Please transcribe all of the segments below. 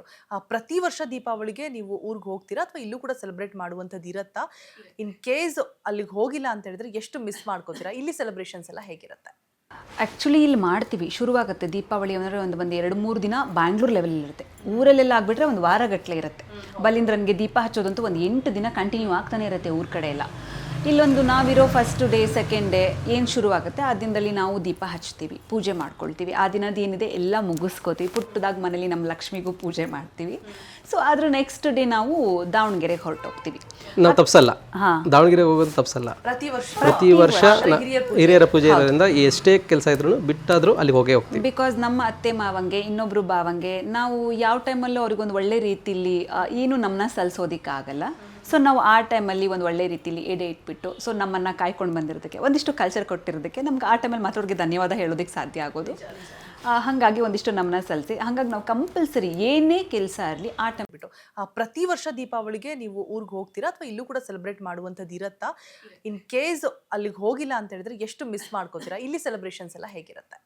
ಆ, ಪ್ರತಿ ವರ್ಷ ದೀಪಾವಳಿಗೆ ನೀವು ಊರಿಗೆ ಹೋಗ್ತೀರಾ ಅಥವಾ ಇಲ್ಲೂ ಕೂಡ ಸೆಲೆಬ್ರೇಟ್ ಮಾಡುವಂಥದ್ದು ಇರತ್ತಾ? ಇನ್ ಕೇಸ್ ಅಲ್ಲಿಗೆ ಹೋಗಿಲ್ಲ ಅಂತ ಹೇಳಿದ್ರೆ ಎಷ್ಟು ಮಿಸ್ ಮಾಡ್ಕೋತೀರಾ? ಇಲ್ಲಿ ಸೆಲೆಬ್ರೇಷನ್ಸ್ ಎಲ್ಲ ಹೇಗಿರುತ್ತೆ? ಆ್ಯಕ್ಚುಲಿ ಇಲ್ಲಿ ಮಾಡ್ತೀವಿ. ಶುರುವಾಗುತ್ತೆ ದೀಪಾವಳಿ ಅಂದರೆ ಒಂದು ಒಂದು ಎರಡು ಮೂರು ದಿನ ಬ್ಯಾಂಗ್ಳೂರ್ ಲೆವೆಲ್ ಇರುತ್ತೆ. ಊರಲ್ಲೆಲ್ಲ ಆಗಿಬಿಟ್ರೆ ಒಂದು ವಾರಗಟ್ಟಲೆ ಇರುತ್ತೆ. ಬಲಿಂದ್ರನ್ಗೆ ದೀಪ ಹಚ್ಚೋದಂತೂ ಒಂದು ಎಂಟು ದಿನ ಕಂಟಿನ್ಯೂ ಆಗ್ತಾನೆ ಇರುತ್ತೆ ಊರ ಕಡೆ ಎಲ್ಲ. ಇಲ್ಲೊಂದು ನಾವಿರೋ ಫಸ್ಟ್ ಡೇ ಸೆಕೆಂಡ್ ಡೇ ಏನು ಶುರುವಾಗುತ್ತೆ? ಆ ದಿನದಲ್ಲಿ ನಾವು ದೀಪ ಹಚ್ತೀವಿ ಪೂಜೆ ಮಾಡ್ಕೊಳ್ತೀವಿ. ಆ ದಿನದ ಏನಿದೆ ಎಲ್ಲ ಮುಗಿಸ್ಕೋತೀವಿ. ಪುಟ್ಟದಾಗ ಮನೇಲಿ ನಮ್ಮ ಲಕ್ಷ್ಮಿಗೂ ಪೂಜೆ ಮಾಡ್ತೀವಿ. ಸೊ ಅದ್ರ ನೆಕ್ಸ್ಟ್ ಡೇ ನಾವು ದಾವಣಗೆರೆಗೆ ಹೊರಟೋಗ್ತೀವಿ. ನಾವು ತಪ್ಸಲ್ಲ. ಹಾ. ದಾವಣಗೆರೆ ಹೋಗೋದು ತಪ್ಸಲ್ಲ. ಪ್ರತಿ ವರ್ಷ? ಪ್ರತಿ ವರ್ಷ ಹಿರಿಯರ ಪೂಜೆ. ಇರೋದ್ರಿಂದ ಎಷ್ಟೇ ಕೆಲಸ ಇದ್ರು ಬಿಟ್ಟಾದ್ರೂ ಅಲ್ಲಿ ಹೋಗೇ ಹೋಗ್ತೀವಿ. ಬಿಕಾಸ್ ನಮ್ಮ ಅತ್ತೆ ಮಾವಂಗೆ ಇನ್ನೊಬ್ರು ಬಾವಂಗೆ ನಾವು ಯಾವ ಟೈಮಲ್ಲೂ ಅವ್ರಿಗೊಂದು ಒಳ್ಳೆ ರೀತಿಲಿ ಏನು ನಮ್ಮನ್ನ ಸಲ್ಲಿಸೋದಿಕ್ಕಾಗಲ್ಲ ಸೊ ನಾವು ಆ ಟೈಮಲ್ಲಿ ಒಂದು ಒಳ್ಳೆ ರೀತಿಲಿ ಎಡೆ ಇಟ್ಬಿಟ್ಟು ಸೊ ನಮ್ಮನ್ನು ಕಾಯ್ಕೊಂಡು ಬಂದಿರೋದಕ್ಕೆ, ಒಂದಿಷ್ಟು ಕಲ್ಚರ್ ಕೊಟ್ಟಿರೋದಕ್ಕೆ ನಮ್ಗೆ ಆ ಟೈಮಲ್ಲಿ ಮಾತ್ರ ಅವ್ರಿಗೆ ಧನ್ಯವಾದ ಹೇಳೋದಕ್ಕೆ ಸಾಧ್ಯ ಆಗೋದು. ಹಾಗಾಗಿ ಒಂದಿಷ್ಟು ನಮ್ಮನ್ನ ಸಲ್ಲಿಸಿ, ಹಾಗಾಗಿ ನಾವು ಕಂಪಲ್ಸರಿ ಏನೇ ಕೆಲಸ ಇರಲಿ ಆ ಟೈಮ್ ಬಿಟ್ಟು ಪ್ರತಿ ವರ್ಷ ದೀಪಾವಳಿಗೆ ನೀವು ಊರಿಗೆ ಹೋಗ್ತೀರಾ ಅಥವಾ ಇಲ್ಲೂ ಕೂಡ ಸೆಲೆಬ್ರೇಟ್ ಮಾಡುವಂಥದ್ದು ಇರತ್ತಾ? ಇನ್ ಕೇಸ್ ಅಲ್ಲಿಗೆ ಹೋಗಿಲ್ಲ ಅಂತ ಹೇಳಿದ್ರೆ ಎಷ್ಟು ಮಿಸ್ ಮಾಡ್ಕೋತೀರಾ? ಇಲ್ಲಿ ಸೆಲೆಬ್ರೇಷನ್ಸ್ ಎಲ್ಲ ಹೇಗಿರುತ್ತೆ?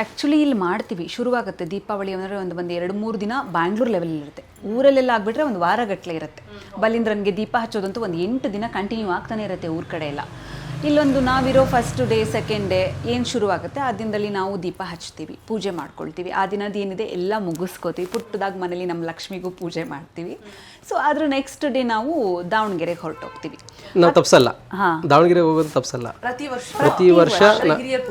ಆ್ಯಕ್ಚುಲಿ ಇಲ್ಲಿ ಮಾಡ್ತೀವಿ. ಶುರುವಾಗುತ್ತೆ ದೀಪಾವಳಿ ಅಂದರೆ ಒಂದು ಒಂದು ಎರಡು ಮೂರು ದಿನ ಬ್ಯಾಂಗ್ಳೂರ್ ಲೆವೆಲ್ ಇರುತ್ತೆ. ಊರಲ್ಲೆಲ್ಲ ಆಗಿಬಿಟ್ರೆ ಒಂದು ವಾರಗಟ್ಟಲೆ ಇರುತ್ತೆ. ಬಲಿಂದ್ರನ್ಗೆ ದೀಪ ಹಚ್ಚೋದಂತೂ ಒಂದು ಎಂಟು ದಿನ ಕಂಟಿನ್ಯೂ ಆಗ್ತಾನೆ ಇರುತ್ತೆ ಊರ ಕಡೆ ಎಲ್ಲ. ಇಲ್ಲೊಂದು ನಾವಿರೋ ಫಸ್ಟ್ ಡೇ ಸೆಕೆಂಡ್ ಡೇ ಏನು ಶುರುವಾಗುತ್ತೆ? ಆ ದಿನದಲ್ಲಿ ನಾವು ದೀಪ ಹಚ್ತೀವಿ ಪೂಜೆ ಮಾಡ್ಕೊಳ್ತೀವಿ. ಆ ದಿನದ ಏನಿದೆ ಎಲ್ಲ ಮುಗಿಸ್ಕೋತೀವಿ. ಪುಟ್ಟದಾಗ ಮನೇಲಿ ನಮ್ಮ ಲಕ್ಷ್ಮಿಗೂ ಪೂಜೆ ಮಾಡ್ತೀವಿ. ಸೊ ಅದ್ರ ನೆಕ್ಸ್ಟ್ ಡೇ ನಾವು ದಾವಣಗೆರೆಗೆ ಹೊರಟೋಗ್ತೀವಿ. ನಾವು ತಪ್ಸಲ್ಲ. ಹಾ. ದಾವಣಗೆರೆ ಹೋಗೋದು ತಪ್ಸಲ್ಲ. ಪ್ರತಿ ವರ್ಷ? ಪ್ರತಿ ವರ್ಷ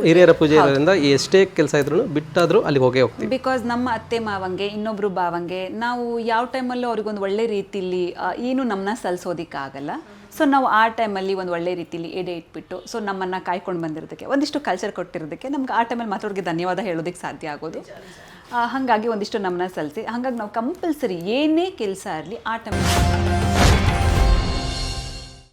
ಹಿರಿಯರ ಪೂಜೆ. ಇರೋದ್ರಿಂದ ಎಷ್ಟೇ ಕೆಲಸ ಇದ್ರು ಬಿಟ್ಟಾದ್ರೂ ಅಲ್ಲಿ ಹೋಗೇ ಹೋಗ್ತೀವಿ. ಬಿಕಾಸ್ ನಮ್ಮ ಅತ್ತೆ ಮಾವಂಗೆ ಇನ್ನೊಬ್ರು ಬಾವಂಗೆ ನಾವು ಯಾವ ಟೈಮಲ್ಲೂ ಅವ್ರಿಗೊಂದು ಒಳ್ಳೆ ರೀತಿಲಿ ಏನು ನಮ್ಮನ್ನ ಸಲ್ಲಿಸೋದಿಕ್ಕಾಗಲ್ಲ ಸೊ ನಾವು ಆ ಟೈಮಲ್ಲಿ ಒಂದು ಒಳ್ಳೆ ರೀತಿಲಿ ಎಡೆ ಇಟ್ಬಿಟ್ಟು ಸೊ ನಮ್ಮನ್ನು ಕಾಯ್ಕೊಂಡು ಬಂದಿರೋದಕ್ಕೆ, ಒಂದಿಷ್ಟು ಕಲ್ಚರ್ ಕೊಟ್ಟಿರೋದಕ್ಕೆ ನಮ್ಗೆ ಆ ಟೈಮಲ್ಲಿ ಅವ್ರಿಗೆ ಧನ್ಯವಾದ ಹೇಳೋದಕ್ಕೆ ಸಾಧ್ಯ ಆಗೋದು. ಹಾಗಾಗಿ ಒಂದಿಷ್ಟು ನಮ್ಮನ್ನ ಸಲ್ಲಿಸಿ, ಹಾಗಾಗಿ ನಾವು ಕಂಪಲ್ಸರಿ ಏನೇ ಕೆಲಸ ಇರಲಿ ಆ ಟೈಮ್